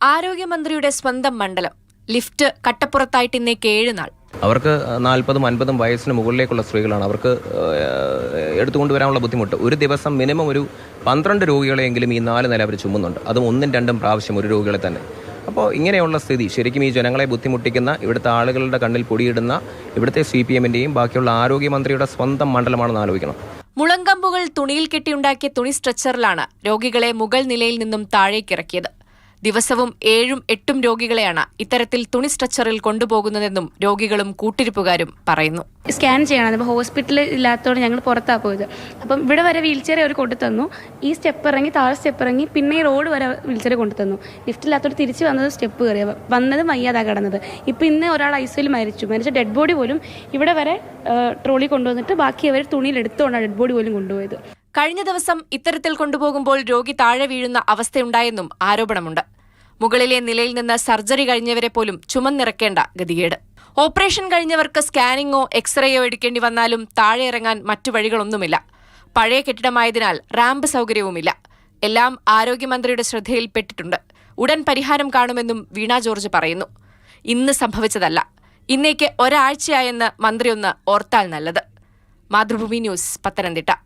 ആരോഗ്യമന്ത്രിയുടെ സ്വന്തം മണ്ഡലം ലിഫ്റ്റ് കട്ടപ്പുറത്തായിട്ട് ഇന്നേക്ക് ഏഴ് നാൾ. അവർക്ക് നാൽപ്പതും അൻപതും വയസ്സിന് മുകളിലേക്കുള്ള സ്ത്രീകളാണ്. അവർക്ക് എടുത്തുകൊണ്ടുവരാനുള്ള ബുദ്ധിമുട്ട്. ഒരു ദിവസം മിനിമം ഒരു പന്ത്രണ്ട് രോഗികളെങ്കിലും ഈ നാല് നില അവർ ചുമന്നുണ്ട് അതും ഒന്നും രണ്ടും പ്രാവശ്യം ഒരു രോഗികളെ തന്നെ. അപ്പോൾ ഇങ്ങനെയുള്ള സ്ഥിതി. ശരിക്കും ഈ ജനങ്ങളെ ബുദ്ധിമുട്ടിക്കുന്ന ഇവിടുത്തെ ആളുകളുടെ കണ്ണിൽ പൊടിയിടുന്ന ഇവിടുത്തെ സി പി എമ്മിന്റെയും ബാക്കിയുള്ള ആരോഗ്യമന്ത്രിയുടെ സ്വന്തം മണ്ഡലമാണെന്ന് ആലോചിക്കണം. മുളങ്കമ്പുകൾ തുണിയിൽ കെട്ടിയുണ്ടാക്കിയ തുണി സ്ട്രെച്ചറിലാണ് രോഗികളെ മുകൾ നിലയിൽ നിന്നും താഴേക്കിറക്കിയത് ദിവസവും ഏഴും എട്ടും രോഗികളെയാണ് ഇത്തരത്തിൽ തുണി സ്ട്രെച്ചറിൽ കൊണ്ടുപോകുന്നതെന്നും രോഗികളും കൂട്ടിരിപ്പുകാരും പറയുന്നു. സ്കാൻ ചെയ്യണം. അപ്പോൾ ഹോസ്പിറ്റലിൽ ഇല്ലാത്തതുകൊണ്ട് ഞങ്ങൾ പുറത്താണ് പോയത്. അപ്പം ഇവിടെ വരെ വീൽ ചെയർ അവർ കൊണ്ടു തന്നു ഈ സ്റ്റെപ്പ് ഇറങ്ങി താഴെ സ്റ്റെപ്പ് ഇറങ്ങി പിന്നെ ഈ റോഡ് വരെ വീൽ ചെയർ കൊണ്ടു തന്നു ലിഫ്റ്റ് ഇല്ലാത്തതുകൊണ്ട് തിരിച്ച് വന്നത് സ്റ്റെപ്പ് കയറി. വന്നത് വയ്യാതാ കടന്നത്. ഇപ്പം ഇന്ന് ഒരാൾ ഐസിയിൽ മരിച്ചു. മരിച്ച ഡെഡ് ബോഡി പോലും ഇവിടെ വരെ ട്രോളി കൊണ്ടുവന്നിട്ട് ബാക്കി അവർ തുണിയിൽ എടുത്തുകൊണ്ടാണ് ഡെഡ് ബോഡി പോലും കൊണ്ടുപോയത്. കഴിഞ്ഞ ദിവസം ഇത്തരത്തിൽ കൊണ്ടുപോകുമ്പോൾ രോഗി താഴെ വീഴുന്ന അവസ്ഥയുണ്ടായെന്നും ആരോപണമുണ്ട്. മുകളിലെ നിലയിൽ നിന്ന് സർജറി കഴിഞ്ഞവരെ പോലും ചുമന്നിറക്കേണ്ട ഗതികേട്. ഓപ്പറേഷൻ കഴിഞ്ഞവർക്ക് സ്കാനിങ്ങോ എക്സ്റേയോ എടുക്കേണ്ടി വന്നാലും താഴെ ഇറങ്ങാൻ മറ്റു വഴികളൊന്നുമില്ല. പഴയ കെട്ടിടമായതിനാൽ റാമ്പ് സൗകര്യവുമില്ല. എല്ലാം ആരോഗ്യമന്ത്രിയുടെ ശ്രദ്ധയിൽപ്പെട്ടിട്ടുണ്ട്. ഉടൻ പരിഹാരം കാണുമെന്നും വീണ ജോർജ് പറയുന്നു. ഇന്ന് സംഭവിച്ചതല്ല. ഇന്നേക്ക് ഒരാഴ്ചയായെന്ന് മന്ത്രി ഒന്ന് ഓർത്താൽ നല്ലത്. മാതൃഭൂമി ന്യൂസ് പത്തനംതിട്ട.